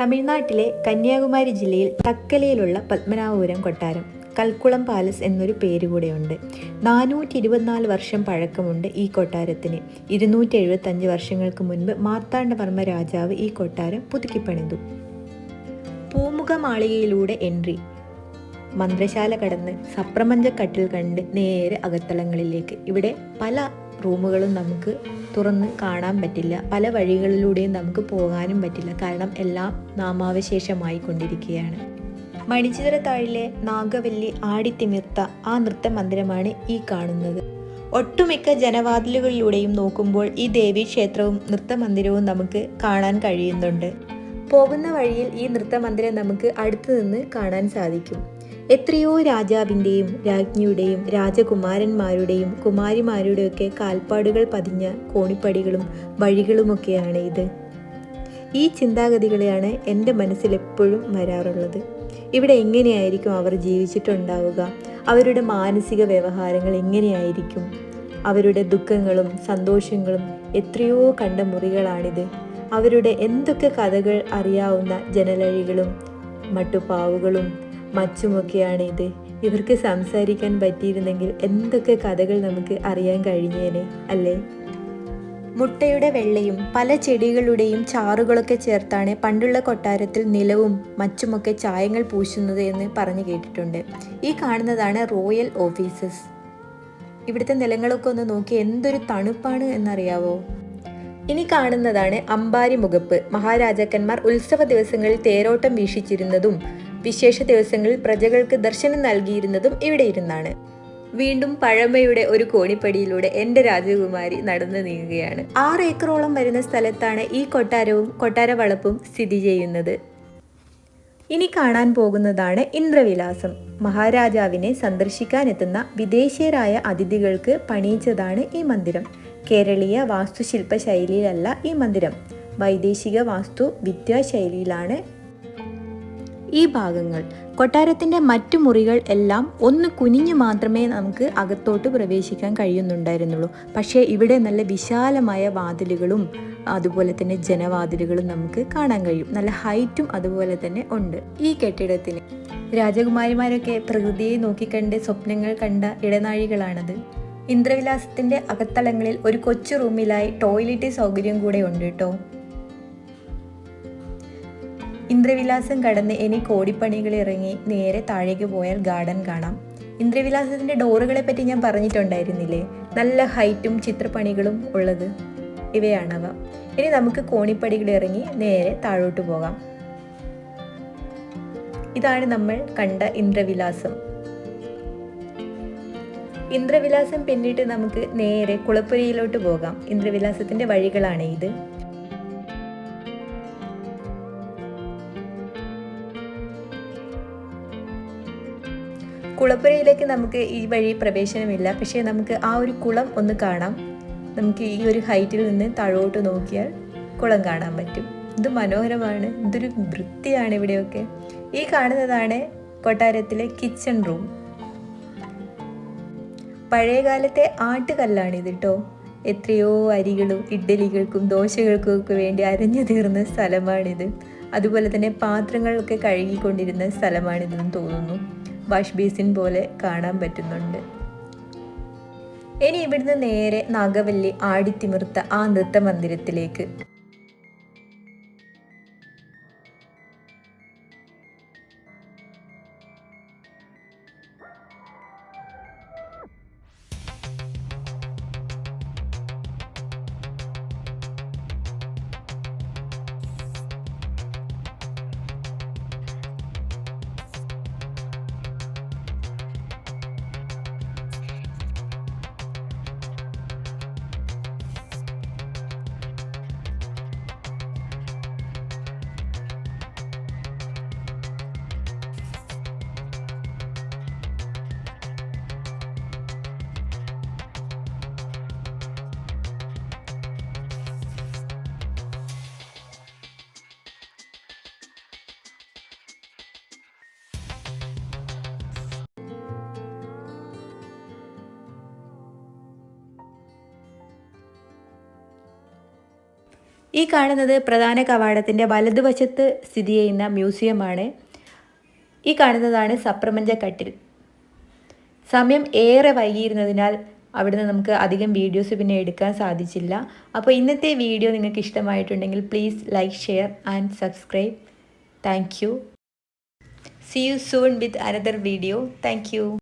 തമിഴ്നാട്ടിലെ കന്യാകുമാരി ജില്ലയിൽ തക്കലയിലുള്ള പത്മനാഭപുരം കൊട്ടാരം കൽക്കുളം പാലസ് എന്നൊരു പേര് കൂടെയുണ്ട് നാനൂറ്റി ഇരുപത്തിനാല് വർഷം പഴക്കമുണ്ട് ഈ കൊട്ടാരത്തിന്. ഇരുന്നൂറ്റി എഴുപത്തഞ്ച് വർഷങ്ങൾക്ക് മുൻപ് മാർത്താണ്ഡവർമ്മ രാജാവ് ഈ കൊട്ടാരം പുതുക്കിപ്പണിതു. പൂമുഖ മാളികയിലൂടെ എൻട്രി. മന്ത്രശാല കടന്ന് സപ്രമഞ്ചക്കട്ടിൽ കണ്ട് നേരെ അകത്തളങ്ങളിലേക്ക്. ഇവിടെ പല റൂമുകളും നമുക്ക് തുറന്ന് കാണാൻ പറ്റില്ല. പല വഴികളിലൂടെയും നമുക്ക് പോകാനും പറ്റില്ല. കാരണം എല്ലാം നാമാവശേഷമായി കൊണ്ടിരിക്കുകയാണ് മണിച്ചിതരത്താഴിലെ നാഗവല്ലി ആടിത്തിമിർത്ത ആ നൃത്ത മന്ദിരമാണ് ഈ കാണുന്നത്. ഒട്ടുമിക്ക ജനവാതിലുകളിലൂടെയും നോക്കുമ്പോൾ ഈ ദേവീക്ഷേത്രവും നൃത്തമന്ദിരവും നമുക്ക് കാണാൻ കഴിയുന്നുണ്ട്. പോകുന്ന വഴിയിൽ ഈ നൃത്തമന്ദിരം നമുക്ക് അടുത്തു നിന്ന് കാണാൻ സാധിക്കും. എത്രയോ രാജാവിന്റെയും രാജ്ഞിയുടെയും രാജകുമാരന്മാരുടെയും കുമാരിമാരുടെയൊക്കെ കാൽപ്പാടുകൾ പതിഞ്ഞ കോണിപ്പടികളും വഴികളുമൊക്കെയാണ് ഇത്. ഈ ചിന്താഗതികളെയാണ് എന്റെ മനസ്സിൽ എപ്പോഴും വരാറുള്ളത്. ഇവിടെ എങ്ങനെയായിരിക്കും അവർ ജീവിച്ചിട്ടുണ്ടാവുക? അവരുടെ മാനസിക വ്യവഹാരങ്ങൾ എങ്ങനെയായിരിക്കും? അവരുടെ ദുഃഖങ്ങളും സന്തോഷങ്ങളും എത്രയോ കണ്ട മുറികളാണിത്. അവരുടെ എന്തൊക്കെ കഥകൾ അറിയാവുന്ന ജനലഴികളും മട്ടുപാവുകളും മച്ചുമൊക്കെയാണ് ഇത് ഇവർക്ക് സംസാരിക്കാൻ പറ്റിയിരുന്നെങ്കിൽ എന്തൊക്കെ കഥകൾ നമുക്ക് അറിയാൻ കഴിഞ്ഞേനെ അല്ലേ? മുട്ടയുടെ വെള്ളയും പല ചെടികളുടെയും ചാറുകളൊക്കെ ചേർത്താണ് പണ്ടുള്ള കൊട്ടാരത്തിൽ നിലവും മച്ചുമൊക്കെ ചായങ്ങൾ പൂശുന്നത് എന്ന് പറഞ്ഞു കേട്ടിട്ടുണ്ട്. ഈ കാണുന്നതാണ് റോയൽ ഓഫീസസ്. ഇവിടുത്തെ നിലങ്ങളൊക്കെ ഒന്ന് നോക്കി എന്തൊരു തണുപ്പാണ് എന്നറിയാവോ? ഇനി കാണുന്നതാണ് അമ്പാരി മുഖപ്പ് മഹാരാജാക്കന്മാർ ഉത്സവ ദിവസങ്ങളിൽ തേരോട്ടം വീക്ഷിച്ചിരുന്നതും വിശേഷ ദിവസങ്ങളിൽ പ്രജകൾക്ക് ദർശനം നൽകിയിരുന്നതും ഇവിടെ ഇരുന്നാണ് വീണ്ടും പഴമയുടെ ഒരു കോണിപ്പടിയിലൂടെ എന്റെ രാജകുമാരി നടന്നു നീങ്ങുകയാണ്. ആറ് ഏക്കറോളം വരുന്ന സ്ഥലത്താണ് ഈ കൊട്ടാരവും കൊട്ടാര വളപ്പും സ്ഥിതി ചെയ്യുന്നത്. ഇനി കാണാൻ പോകുന്നതാണ് ഇന്ദ്രവിലാസം. മഹാരാജാവിനെ സന്ദർശിക്കാൻ എത്തുന്ന വിദേശീയരായ അതിഥികൾക്ക് പണിയിച്ചതാണ് ഈ മന്ദിരം. കേരളീയ വാസ്തുശില്പ ശൈലിയിലല്ല ഈ മന്ദിരം. വൈദേശിക വാസ്തു വിദ്യാശൈലിയിലാണ് ഈ ഭാഗങ്ങൾ കൊട്ടാരത്തിന്റെ മറ്റു മുറികൾ എല്ലാം ഒന്ന് കുനിഞ്ഞു മാത്രമേ നമുക്ക് അകത്തോട്ട് പ്രവേശിക്കാൻ കഴിയുന്നുണ്ടായിരുന്നുള്ളൂ. പക്ഷേ ഇവിടെ നല്ല വിശാലമായ വാതിലുകളും അതുപോലെ തന്നെ ജനവാതിലുകളും നമുക്ക് കാണാൻ കഴിയും. നല്ല ഹൈറ്റും അതുപോലെ തന്നെ ഉണ്ട്. ഈ കെട്ടിടത്തിന് രാജകുമാരിമാരൊക്കെ പ്രകൃതിയെ നോക്കിക്കണ്ട് സ്വപ്നങ്ങൾ കണ്ട ഇടനാഴികളാണത്. ഇന്ദ്രവിലാസത്തിന്റെ അകത്തളങ്ങളിൽ ഒരു കൊച്ചു റൂമിലായി ടോയ്ലറ്റ് സൗകര്യം കൂടെ ഉണ്ട് കേട്ടോ. ഇന്ദ്രവിലാസം കടന്ന് ഇനി കോടിപ്പണികൾ ഇറങ്ങി നേരെ താഴേക്ക് പോയാൽ ഗാർഡൻ കാണാം. ഇന്ദ്രവിലാസത്തിന്റെ ഡോറുകളെ പറ്റി ഞാൻ പറഞ്ഞിട്ടുണ്ടായിരുന്നില്ലേ? നല്ല ഹൈറ്റും ചിത്രപ്പണികളും ഉള്ളത്. ഇവയാണവ. ഇനി നമുക്ക് കോണിപ്പടികൾ ഇറങ്ങി നേരെ താഴോട്ട് പോകാം. ഇതാണ് നമ്മൾ കണ്ട ഇന്ദ്രവിലാസം. ഇന്ദ്രവിലാസം പിന്നിട്ട് നമുക്ക് നേരെ കുളപ്പുരയിലോട്ട് പോകാം. ഇന്ദ്രവിലാസത്തിന്റെ വഴികളാണ് ഇത്. കുളപ്പുരയിലേക്ക് നമുക്ക് ഈ വഴി പ്രവേശനമില്ല. പക്ഷേ നമുക്ക് ആ ഒരു കുളം ഒന്ന് കാണാം. നമുക്ക് ഈ ഒരു ഹൈറ്റിൽ നിന്ന് താഴോട്ട് നോക്കിയാൽ കുളം കാണാൻ പറ്റും. ഇത് മനോഹരമാണ്. ഇതൊരു വൃത്തിയാണ് ഇവിടെയൊക്കെ. ഈ കാണുന്നതാണ് കൊട്ടാരത്തിലെ കിച്ചൺ റൂം പഴയകാലത്തെ ഇത് കേട്ടോ എത്രയോ അരികളും ഇഡ്ഡലികൾക്കും ദോശകൾക്കും ഒക്കെ വേണ്ടി അരഞ്ഞു തീർന്ന സ്ഥലമാണിത്. അതുപോലെ തന്നെ പാത്രങ്ങളൊക്കെ കഴുകിക്കൊണ്ടിരുന്ന സ്ഥലമാണിതെന്ന് തോന്നുന്നു. വാഷ് ബേസിൻ പോലെ കാണാൻ പറ്റുന്നുണ്ട്. ഇനി ഇവിടുന്ന് നേരെ നാഗവല്ലി ആടിത്തിമിർത്ത ആ നൃത്തമന്ദിരത്തിലേക്ക്. ഈ കാണുന്നത് പ്രധാന കവാടത്തിന്റെ വലതുവശത്ത് സ്ഥിതി ചെയ്യുന്ന മ്യൂസിയമാണ്. ഈ കാണുന്നതാണ് സപ്രമഞ്ച കട്ടിൽ. സമയം ഏറെ വൈകിയിരുന്നതിനാൽ അവിടുന്ന് നമുക്ക് അധികം വീഡിയോസ് പിന്നെ എടുക്കാൻ സാധിച്ചില്ല. അപ്പോൾ ഇന്നത്തെ വീഡിയോ നിങ്ങൾക്ക് ഇഷ്ടമായിട്ടുണ്ടെങ്കിൽ please like share and subscribe thank you see you soon with another video thank you